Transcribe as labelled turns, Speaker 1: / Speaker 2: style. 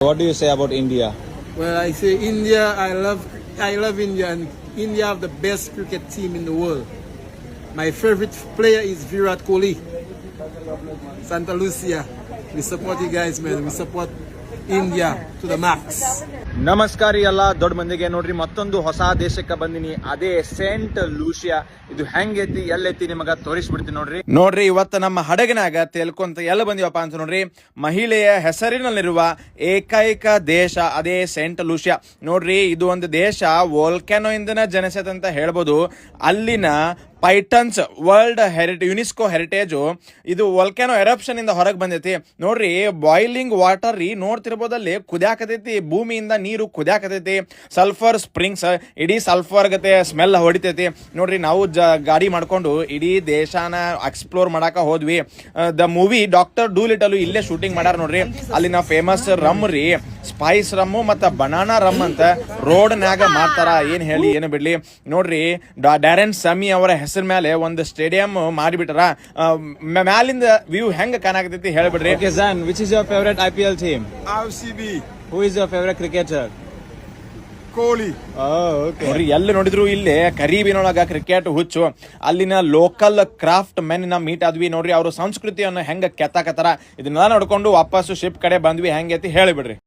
Speaker 1: What do you say about India?
Speaker 2: Well, I say India. I love I love India, and India have the best cricket team in the world. My favorite player is Virat Kohli. Santa Lucia. We support you guys, man. We support India to the max
Speaker 1: ನಮಸ್ಕಾರ ಎಲ್ಲ ದೊಡ್ಡ ಮಂದಿಗೆ ನೋಡ್ರಿ, ಮತ್ತೊಂದು ಹೊಸ ದೇಶಕ್ಕೆ ಬಂದಿನಿ. ಅದೇ ಸೆಂಟ್ ಲೂಸಿಯಾ ಇದು ಹೆಂಗೈತಿ, ಎಲ್ಲೈತಿ ನಿಮಗ ತೋರಿಸ್ಬಿಡ್ತೀನಿ ನೋಡ್ರಿ. ನೋಡ್ರಿ, ಇವತ್ತು ನಮ್ಮ ಹಡಗಿನಾಗ ತೇಲ್ಕೊಂತ ಎಲ್ಲ ಬಂದಿವಪ್ಪ ಅಂತ ನೋಡ್ರಿ, ಮಹಿಳೆಯ ಹೆಸರಿನಲ್ಲಿರುವ ಏಕೈಕ ದೇಶ, ಅದೇ ಸೆಂಟ್ ಲೂಸಿಯಾ ನೋಡ್ರಿ, ಇದು ಒಂದು ದೇಶ ವೋಲ್ಕ್ಯಾನೋ ಇಂದನ ಜನಿಸೈತೆ ಅಂತ ಹೇಳ್ಬೋದು. ಅಲ್ಲಿನ ಪೈಟನ್ಸ್ ವರ್ಲ್ಡ್ ಹೆರಿಟ್ ಯುನಿಸ್ಕೋ ಹೆರಿಟೇಜು ಇದು ವಲ್ಕ್ಯಾನೋ ಎರಪ್ಷನ್ ಇಂದ ಹೊರಗೆ ಬಂದೈತಿ. ನೋಡ್ರಿ ಬಾಯ್ಲಿಂಗ್ ವಾಟರ್ ರೀ ನೋಡ್ತಿರ್ಬೋದಲ್ಲಿ ಕುದ್ಯಾಕತೈತಿ. ಭೂಮಿಯಿಂದ ನೀರು ಕುದ್ಯಾಕತೈತಿ. ಸಲ್ಫರ್ ಸ್ಪ್ರಿಂಗ್ಸ್ ಇಡೀ ಸಲ್ಫರ್ ಗತೆ ಸ್ಮೆಲ್ ಹೊಡಿತೈತಿ. ನೋಡ್ರಿ, ನಾವು ಜ, ಗಾಡಿ ಮಾಡ್ಕೊಂಡು ಇಡೀ ದೇಶನ ಎಕ್ಸ್ಪ್ಲೋರ್ ಮಾಡಾಕ ಹೋದ್ವಿ. The movie doctor Dolittle ಇಲ್ಲೇ ಶೂಟಿಂಗ್ ಮಾಡ್ಯಾರ ನೋಡ್ರಿ. ಅಲ್ಲಿನ ಫೇಮಸ್ ರಮ್ ರೀ. ಸ್ಪೈಸ್ ರಮ್ಮು ಮತ್ತು ಬನಾನಾ ರಮ್ ಅಂತ ರೋಡ್ನ್ಯಾಗ ಮಾಡ್ತಾರ ಏನು ಹೇಳಿ ಏನು ಬಿಡಲಿ ನೋಡ್ರಿ ಡಾ- ಡ್ಯಾರೆನ್ ಸಮಿ ಅವರ ಹೆಸರ ಮೇಲೆ ಒಂದು ಸ್ಟೇಡಿಯಂ ಮಾಡಿಬಿಟ್ರ ಮ್ಯಾಲಿಂದ ವ್ಯೂ ಹೆಂಗೆ ಕಾಣಾಕತೈತಿ ಹೇಳ್ಬಿಡ್ರಿ
Speaker 3: which is which is I P L team?
Speaker 2: RCB.
Speaker 3: Who is your favorite cricketer?
Speaker 2: Kohli.
Speaker 3: Oh, okay.
Speaker 1: ನೋಡ್ರಿ ಎಲ್ಲಿ ನೋಡಿದ್ರು ಇಲ್ಲಿ ಕರೀಬಿನೊಳಗ ಕ್ರಿಕೆಟ್ ಹುಚ್ಚು ಅಲ್ಲಿನ ಲೋಕಲ್ ಕ್ರಾಫ್ಟ್ ಮೆನ್ನ ಮೀಟ್ ಆದ್ವಿ ನೋಡ್ರಿ ಅವ್ರ ಸಂಸ್ಕೃತಿಯನ್ನು ಹೆಂಗ ಕೆತ್ತಾಕತ್ತಾರ ಇದನ್ನೆಲ್ಲ ನೋಡ್ಕೊಂಡು ವಾಪಸ್ಸು ಶಿಪ್ ಕಡೆ ಬಂದ್ವಿ ಹೆಂಗೈತಿ ಹೇಳಿಬಿಡ್ರಿ